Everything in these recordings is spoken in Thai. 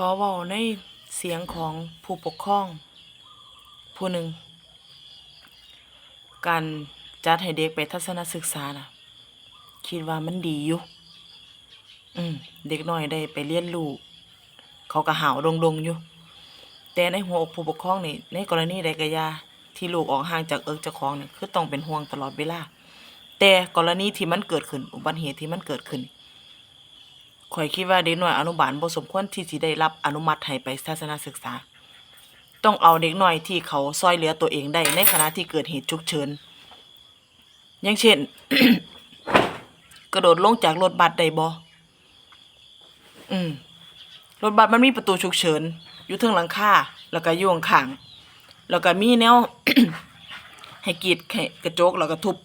ขอเว้าในเสียงของผู้ปกครอง ผู้หนึ่ง การจัดให้เด็กไปทัศนศึกษานะคิดว่ามันดีอยู่ อืม เด็กน้อยได้ไปเรียนรู้เขาก็หาวดงดงๆอยู่ แต่ในหัวอกผู้ปกครองนี่ ในกรณีใดก็ยาที่ลูกออกห่างจากเอิกเจ้าของนี่คือต้องเป็นห่วงตลอดเวลา แต่กรณีที่มันเกิดขึ้น อุบัติเหตุที่มันเกิดขึ้น ข่อยคิดว่าเด็กน้อยอนุบาลบ่สมควรที่สิได้รับอนุมัติให้ไปทัศนศึกษา ต้องเอาเด็กน้อยที่เขาซอยเหลือตัวเองได้ในขณะที่เกิดเหตุฉุกเฉิน อย่างเช่น กระโดดลงจากรถบัสได้บ่อืมรถบัสมันมีประตูฉุกเฉิน อยู่เทิงหลังคาแล้วก็อยู่ข้างๆแล้วก็มีแนวให้กรีดกระจกแล้วก็ทุบ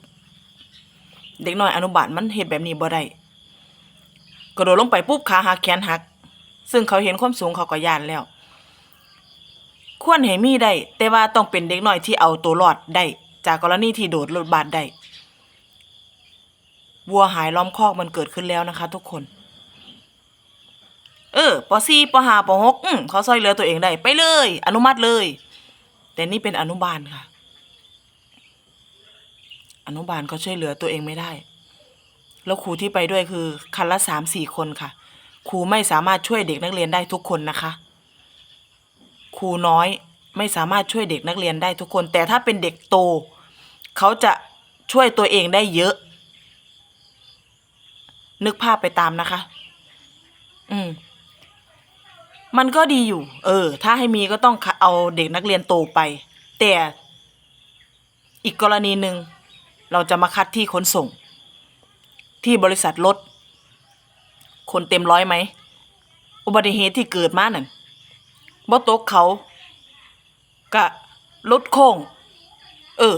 เด็กน้อยอนุบาลมันเฮ็ดแบบนี้บ่ได้ กระโดดลงไปปุ๊บขาหักแขนหัก ซึ่งเขาเห็นความสูงเขาก็ย่านแล้ว ควรให้มีได้ แต่ว่าต้องเป็นเด็กน้อยที่เอาตัวรอดได้ จากกรณีที่โดดรถบัสได้วัวหายล้อมคอกมันเกิดขึ้นแล้วนะคะ ทุกคน เออปสี่ปห้าปหกอืมเขาซอยเหลือตัวเองได้ไปเลย อนุมัติเลย แต่นี่เป็นอนุบาลค่ะ อนุบาลเขาช่วยเหลือตัวเองไม่ได้ แล้วครูที่ไปด้วยคือคันละสามสี่คนค่ะ ครูไม่สามารถช่วยเด็กนักเรียนได้ทุกคนนะคะ ครูน้อยไม่สามารถช่วยเด็กนักเรียนได้ทุกคน แต่ถ้าเป็นเด็กโต เขาจะช่วยตัวเองได้เยอะ นึกภาพไปตามนะคะ อืม มันก็ดีอยู่ เออ ถ้าให้มีก็ต้องเอาเด็กนักเรียนโตไป แต่อีกกรณีหนึ่งเราจะมาคัดที่ขนส่ง ที่บริษัทรถคนเต็มร้อยไหม อุบัติเหตุที่เกิดมานั่นบ่ตกเขากะรถโค้ง เออ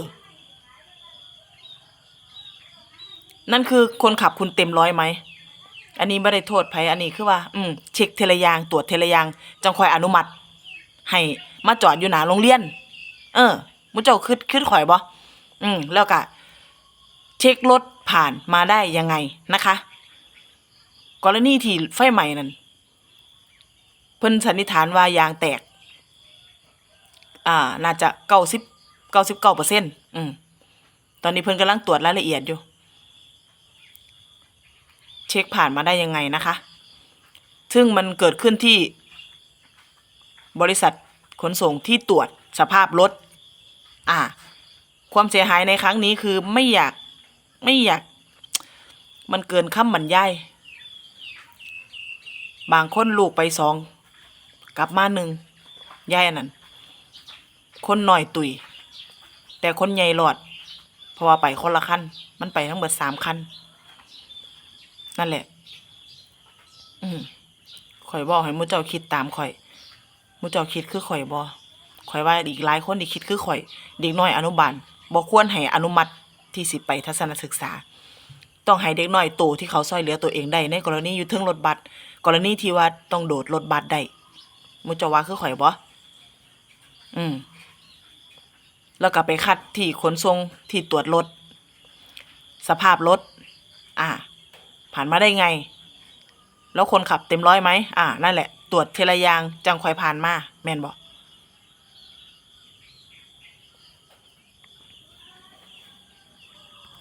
นั่นคือคนขับคุณเต็มร้อยไหม อันนี้ไม่ได้โทษไผอันนี้คือว่า อืม เช็คเทเลยางตรวจเทเลยางจังคอยอนุมัติ ให้มาจอดอยู่หนาโรงเรียน เออมุเจ้าคิดคิดข่อยบ่อืม แล้วก็ เช็ครถผ่านมาได้ยังไงนะคะ กรณีที่ไฟใหม่นั่นเพิ่นสันนิษฐานว่ายางแตก อ่า น่าจะเก้าสิบเก้าสิบเก้าเปอร์เซ็นต์อืมตอนนี้เพิ่นกำลังตรวจรายละเอียดอยู่ เช็คผ่านมาได้ยังไงนะคะ ซึ่งมันเกิดขึ้นที่ บริษัทขนส่งที่ตรวจสภาพรถ อ่า ความเสียหายในครั้งนี้คือไม่อยาก ไม่อยาก มันเกินคำบรรยายบางคนลูกไปสอง กลับมาหนึ่งยายอันนั้น คนหน่อยตุย แต่คนใหญ่หลอด เพราะว่าไปคนละคันมันไปทั้งหมดสามคันนั่นแหละ อืมข่อยบอกให้มูเจ้าคิดตามข่อยมูเจ้าคิดคือข่อยบอข่อยว่าอีกหลายคนที่คิดคือข่อย เด็กน้อยอนุบาลบ่ควรให้อนุมัติ ที่สิไปทัศนศึกษา ต้องให้เด็กน้อยโตที่เขาซอยเหลือตัวเองได้ในกรณีอยู่เทิงรถบัสกรณีที่ว่าต้องโดดรถบัสได้มูเจ้าว่าคือข่อยบ่อืมแล้วก็ไปคัดที่ขนส่งที่ตรวจรถสภาพรถอ่า ผ่านมาได้ไง แล้วคนขับเต็มร้อยไหมอ่านั่นแหละ ตรวจเทละยางจังคอยผ่านมาแม่นบอก